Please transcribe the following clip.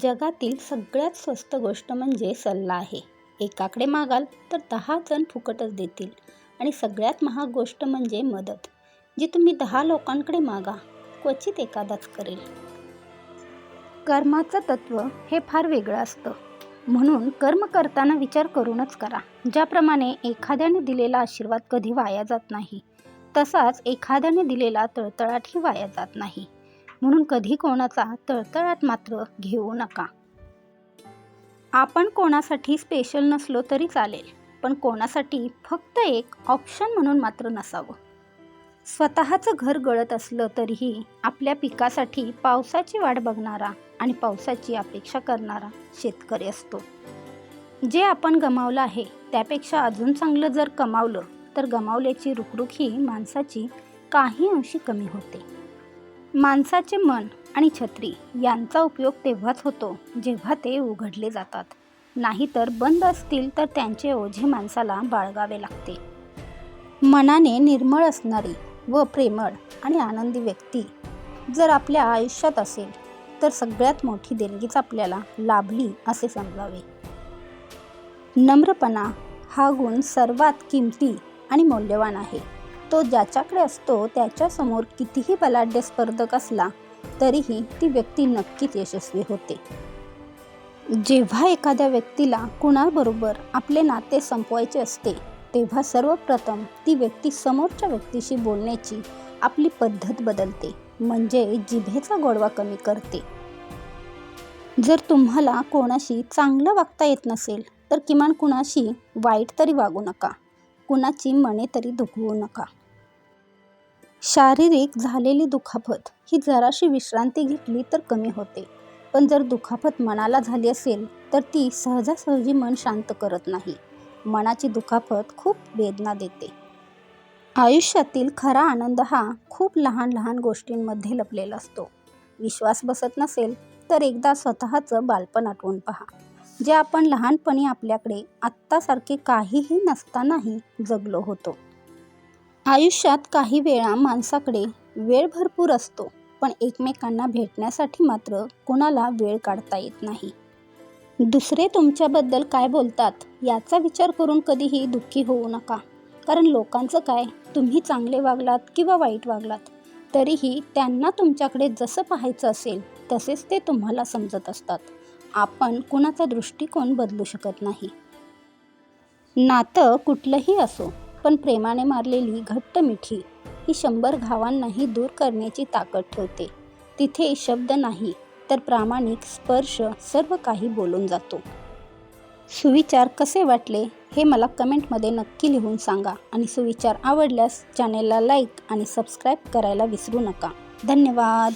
जगातील सगळ्यात स्वस्त गोष्ट म्हणजे सल्ला आहे. एकाकडे मागाल तर दहा जण फुकटच देतील. आणि सगळ्यात महाग गोष्ट म्हणजे मदत जी तुम्ही दहा लोकांकडे मागा क्वचित एखादाच करेल. कर्माचं तत्त्व हे फार वेगळं असतं. म्हणून कर्म करताना विचार करूनच करा. ज्याप्रमाणे एखाद्याने दिलेला आशीर्वाद कधी वाया जात नाही तसाच एखाद्याने दिलेला तळतळाटही वाया जात नाही. म्हणून कधी कोणाचा तळतळाट मात्र घेऊ नका. आपण कोणासाठी स्पेशल नसलो तरी चालेल पण कोणासाठी फक्त एक ऑप्शन म्हणून मात्र नसावं. स्वतःचं घर गळत असलं तरीही आपल्या पिकासाठी पावसाची वाट बघणारा आणि पावसाची अपेक्षा करणारा शेतकरी असतो. जे आपण गमावलं आहे त्यापेक्षा अजून चांगलं जर कमावलं तर गमावल्याची रुखरुख ही माणसाची काही अंशी कमी होते. माणसाचे मन आणि छत्री यांचा उपयोग तेव्हाच होतो जेव्हा ते उघडले जातात. नाहीतर बंद असतील तर त्यांचे ओझे माणसाला बाळगावे लागते. मनाने निर्मळ असणारी व प्रेमळ आणि आनंदी व्यक्ती जर आपल्या आयुष्यात असेल तर सगळ्यात मोठी देणगीच आपल्याला लाभली असे समजावे. नम्रपणा हा गुण सर्वात किमती आणि मौल्यवान आहे. तो ज्याच्याकडे असतो त्याच्यासमोर कितीही बलाढ्य स्पर्धक असला तरीही ती व्यक्ती नक्कीच यशस्वी होते. जेव्हा एखाद्या व्यक्तीला कुणाबरोबर आपले नाते संपवायचे असते तेव्हा सर्वप्रथम ती व्यक्ती समोरच्या व्यक्तीशी बोलण्याची आपली पद्धत बदलते म्हणजे जिभेचा गोडवा कमी करते. जर तुम्हाला कोणाशी चांगलं वागता येत नसेल तर किमान कुणाशी वाईट तरी वागू नका. कुणाची मने तरी दुखवू नका. शारीरिक झालेली दुखापत ही जराशी विश्रांती घेतली तर कमी होते. पण जर दुखापत मनाला झाली असेल तर ती सहजासहजी मन शांत करत नाही. मनाची दुखापत खूप वेदना देते. आयुष्यातील खरा आनंद हा खूप लहान लहान गोष्टींमध्ये लपलेला असतो. विश्वास बसत नसेल तर एकदा स्वतःचं बालपण आठवून पहा. जे आपण लहानपणी आपल्याकडे आत्तासारखे काहीही नसतानाही जगलो होतो. आयुष्यात काही वेळा माणसाकडे वेळ भरपूर असतो पण एकमेकांना भेटण्यासाठी मात्र कोणाला वेळ काढता येत नाही. दुसरे तुमच्याबद्दल काय बोलतात याचा विचार करून कधीही दुःखी होऊ नका. कारण लोकांचं काय तुम्ही चांगले वागलात किंवा वाईट वागलात तरीही त्यांना तुमच्याकडे जसं पाहायचं असेल तसेच ते तुम्हाला समजत असतात. आपण कुणाचा दृष्टिकोन बदलू शकत नाही. नातं कुठलंही असो पण प्रेमाने मारलेली घट्ट मिठी ही शंभर घावांनाही दूर करण्याची ताकद ठेवते. तिथे शब्द नाही तर प्रामाणिक स्पर्श सर्व काही बोलून जातो. सुविचार कसे वाटले हे मला कमेंटमध्ये नक्की लिहून सांगा आणि सुविचार आवडल्यास चॅनेलला लाईक आणि सबस्क्राईब करायला विसरू नका. धन्यवाद!